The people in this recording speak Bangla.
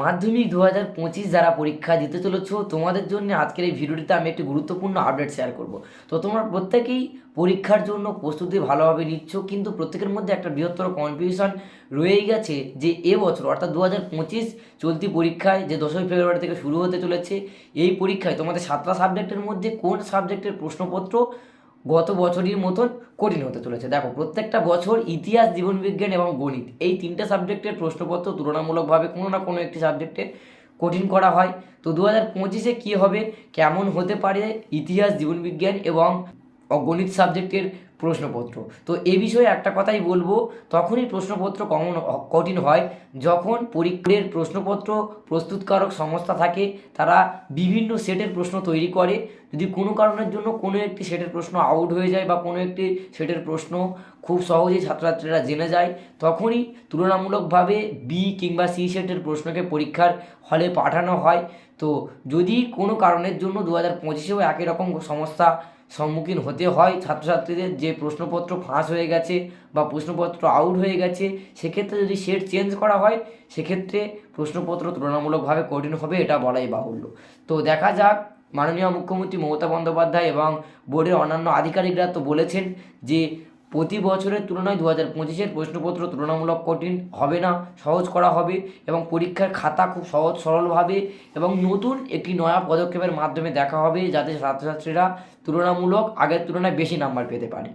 মাধ্যমিক দু হাজার পঁচিশ যারা পরীক্ষা দিতে চলেছ, তোমাদের জন্য আজকের এই ভিডিওটিতে আমি একটি গুরুত্বপূর্ণ আপডেট শেয়ার করব। তো তোমরা প্রত্যেকেই পরীক্ষার জন্য প্রস্তুতি ভালোভাবে নিচ্ছ, কিন্তু প্রত্যেকের মধ্যে একটা বৃহত্তর কনফিউশন রয়েই গেছে যে এবছর অর্থাৎ দু হাজার পঁচিশ চলতি পরীক্ষায় যে দশই ফেব্রুয়ারি থেকে শুরু হতে চলেছে, এই পরীক্ষায় তোমাদের সাতটা সাবজেক্টের মধ্যে কোন সাবজেক্টের প্রশ্নপত্র গত বছরের মতন কঠিন হতে চলেছে। দেখো, প্রত্যেকটা বছর ইতিহাস জীবনবিজ্ঞান এবং গণিত এই তিনটে সাবজেক্টের প্রশ্নপত্র তুলনামূলকভাবে কোনো না কোনো একটি সাবজেক্টে কঠিন করা হয়। তো দু হাজার পঁচিশে কী হবে? কেমন হতে পারে ইতিহাস জীবনবিজ্ঞান এবং গণিত সাবজেক্টের প্রশ্নপত্র। তো এ বিষয়ে একটা কথাই বলব, তখনই প্রশ্নপত্র কমন, কঠিন হয় যখন পরীক্ষার প্রশ্নপত্র প্রস্তুতকারক সংস্থা থাকে, তারা বিভিন্ন সেটের প্রশ্ন তৈরি করে। যদি কোনো কারণের জন্য কোনো একটি সেটের প্রশ্ন আউট হয়ে যায় বা কোনো একটি সেটের প্রশ্ন খুব সহজেই ছাত্রছাত্রীরা জেনে যায়, তখনই তুলনামূলকভাবে বি কিংবা সি সেটের প্রশ্নকে পরীক্ষার হলে পাঠানো হয়। তো যদি কোনো কারণের জন্য দু হাজার পঁচিশেও একই রকম সমস্যা সম্মুখীন হতে হয়। ছাত্রছাত্রীদের যে প্রশ্নপত্র ফাঁস হয়ে গেছে বা প্রশ্নপত্র আউট হয়ে গেছে, সেক্ষেত্রে যদি সেট চেঞ্জ করা হয়, সেক্ষেত্রে প্রশ্নপত্র তুলনামূলকভাবে কঠিন হবে এটা বলাই বাহুল্য। তো দেখা যাক, মাননীয় মুখ্যমন্ত্রী মমতা বন্দ্যোপাধ্যায় এবং বোর্ডের অন্যান্য আধিকারিকরা তো বলেছেন যে প্রতি বছরের তুলনায় দু হাজার পঁচিশের প্রশ্নপত্র তুলনামূলক কঠিন, হবে না, সহজ করা হবে এবং পরীক্ষার খাতা খুব সহজ, সরলভাবে এবং নতুন একটি নয়া পদক্ষেপের মাধ্যমে দেখা হবে যাতে ছাত্রছাত্রীরা তুলনামূলক আগের তুলনায় বেশি নাম্বার পেতে পারে।